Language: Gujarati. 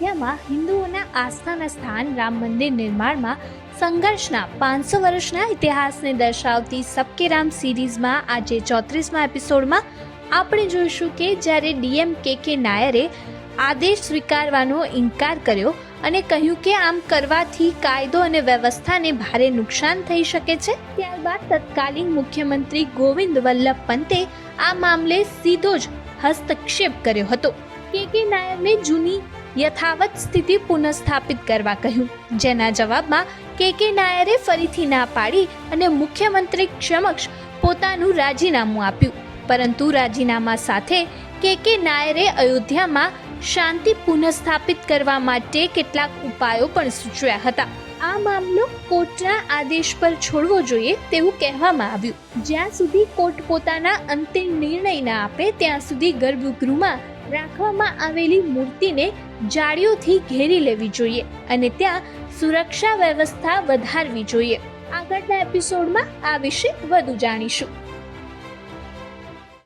વિશ્વમાં હિન્દુઓના આસ્થાના સ્થાન, રામ મંદિર નિર્માણમાં સંઘર્ષના પાંચસો વર્ષના ઇતિહાસને દર્શાવતી સબકે રામ સિરીઝમાં આજે ચોત્રીસમા એપિસોડમાં આપણે જોઈશું કે જ્યારે ડીએમ કે કે નાયરે આદેશ સ્વીકારવાનો ઇનકાર કર્યો અને કહ્યું કે આમ કરવાથી કાયદો અને વ્યવસ્થાને ભારે નુકસાન થઈ શકે છે, ત્યારબાદ તત્કાલીન મુખ્યમંત્રી ગોવિંદ વલ્લભ પંતે આ મામલે સીધો જ હસ્તક્ષેપ કર્યો હતો. કે કે નાયરને જૂની યથાવત સ્થિતિ પુનઃસ્થાપિત કરવા કહ્યું. જેના જવાબમાં કે કે નાયરે ફરીથી ના પાડી અને મુખ્યમંત્રી સમક્ષ પોતાનું રાજીનામું આપ્યું. પરંતુ રાજીનામા સાથે કે કે નાયરે અયોધ્યામાં શાંતિ પુનઃસ્થાપિત કરવા માટે કેટલાક ઉપાયો પણ સૂચવ્યા હતા. આ મામલો કોર્ટના આદેશ પર છોડવો જોઈએ તેવું કહેવામાં આવ્યું. જ્યાં સુધી કોર્ટ પોતાના અંતિમ નિર્ણય ના આપે, ત્યાં સુધી ગર્ભગૃહમાં રાખવામાં આવેલી મૂર્તિને જાળીઓથી ઘેરી લેવી જોઈએ અને ત્યાં સુરક્ષા વ્યવસ્થા વધારવી જોઈએ. આગળના એપિસોડમાં આ વિશે વધુ જાણીશું.